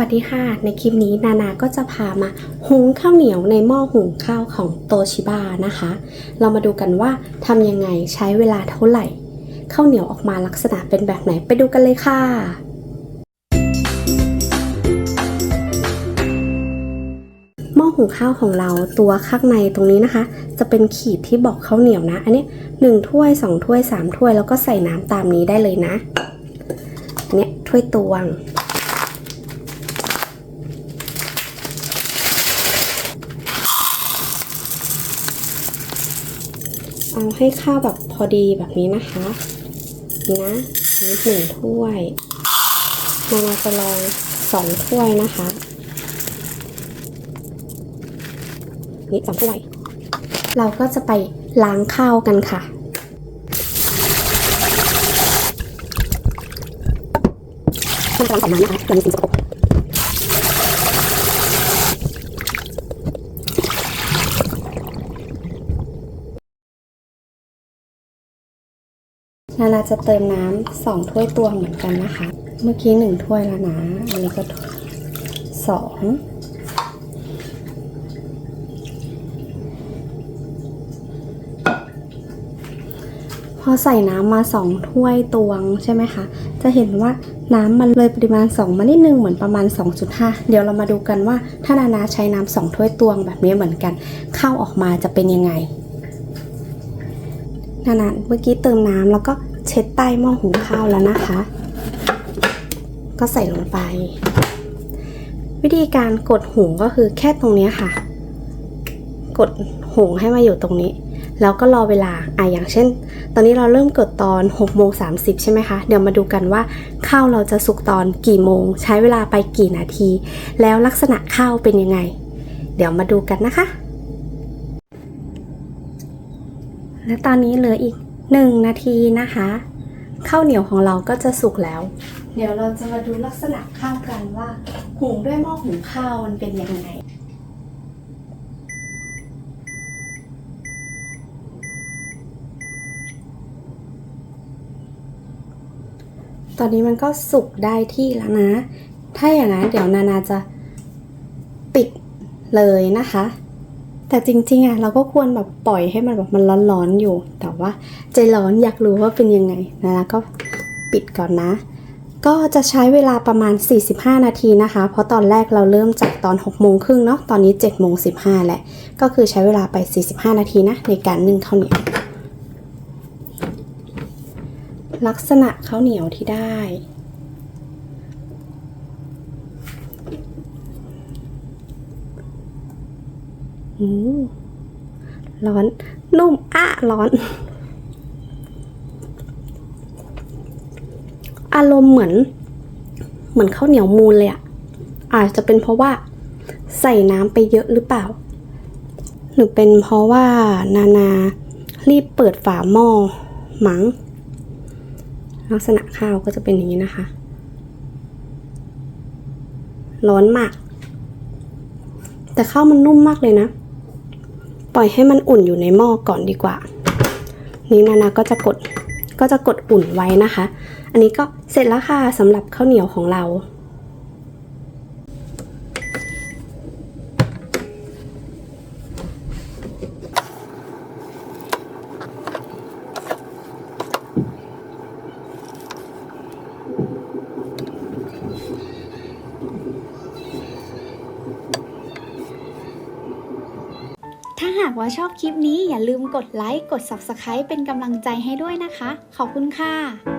สวัสดีค่ะ ในคลิปนี้นานาก็จะพามาหุงข้าวเหนียวในหม้อหุงข้าวของโตชิบานะคะ เรามาดูกันว่าทำยังไงใช้เวลาเท่าไหร่ ข้าวเหนียวออกมาลักษณะเป็นแบบไหนไปดูกันเลยค่ะ หม้อหุงข้าวของเราตัวข้างในตรงนี้นะคะ จะเป็นขีดที่บอกข้าวเหนียวนะ อันนี้หนึ่งถ้วยสองถ้วยสามถ้วยแล้วก็ใส่น้ำตามนี้ได้เลยนะอันนี้ถ้วยตวง เอาให้ข้าวแบบพอดีแบบนี้นะคะนี่นะนี่หนึ่งถ้วยนานาจะลองสองถ้วยนะคะ นี่สองถ้วย เราก็จะไปล้างข้าวกันค่ะมันกำลังอมานะคะเรามีสิ่งสกปรก นานาจะเติมน้ำสองถ้วยตวงเหมือนกันนะคะ เมื่อกี้หนึ่งถ้วยแล้วนะ อันนี้ก็สองพอใส่น้ำมาสองถ้วยตวงใช่ไหมคะ จะเห็นว่าน้ำมันเลยปริมาณ 2 มานิดนึงเหมือนประมาณ 2.5 เดี๋ยวเรามาดูกันว่าถ้านานาใช้น้ำสองถ้วยตวงแบบนี้เหมือนกัน เข้าออกมาจะเป็นยังไงนานาเมื่อกี้เติมน้ำแล้วก็ เช็ดใต้หม้อหุงข้าวแล้วนะคะ ก็ใส่ลงไป วิธีการกดหุงก็คือแค่ตรงนี้ค่ะ กดหุงให้มาอยู่ตรงนี้ แล้วก็รอเวลาอะอย่างเช่น ตอนนี้เราเริ่มกดตอน6โมง30 ใช่ไหมคะ เดี๋ยวมาดูกันว่าข้าวเราจะสุกตอนกี่โมง ใช้เวลาไปกี่นาที แล้วลักษณะข้าวเป็นยังไง เดี๋ยวมาดูกันนะคะและตอนนี้เหลืออีก 1 นาทีนะคะข้าวเหนียวของเราก็จะสุกแล้ว เดี๋ยวเราจะมาดูลักษณะข้าวกันว่าหุงด้วยหม้อหุงข้าวมันเป็นยังไงตอนนี้มันก็สุกได้ที่แล้วนะ ถ้าอย่างนั้นเดี๋ยวนานาจะปิดเลยนะคะ แต่จริงๆอะเราก็ควรแบบปล่อยให้มันแบบมันร้อนๆอยู่ แต่ว่าใจร้อนอยากรู้ว่าเป็นยังไงนานาก็ปิดก่อนนะ ก็จะใช้เวลาประมาณ 45 นาทีนะคะ เพราะตอนแรกเราเริ่มจากตอน 6 โมงครึ่งเนาะตอนนี้ 7 โมง 15 แหละ ก็คือใช้เวลาไป 45 นาทีนะในการนึ่งข้าวเหนียว ลักษณะข้าวเหนียวที่ได้ อืม ร้อน นุ่มอะร้อน อารมณ์เหมือน เหมือนข้าวเหนียวมูนเลยอะอาจจะเป็นเพราะว่า ใส่น้ำไปเยอะหรือเปล่า หรือเป็นเพราะว่านานา รีบเปิดฝาหม้อมัง้งลักษณะข้าวก็จะเป็นอย่างนี้นะคะ ร้อนมาก แต่ข้าวมันนุ่มมากเลยนะ ปล่อยให้มันอุ่นอยู่ในหม้อก่อนดีกว่า นี้นานาก็จะกดก็จะกดอุ่นไว้นะคะ อันนี้ก็เสร็จแล้วค่ะสำหรับข้าวเหนียวของเรา ถ้าหากว่าชอบคลิปนี้อย่าลืมกดไลค์ กด Subscribe เป็นกำลังใจให้ด้วยนะคะ ขอบคุณค่ะ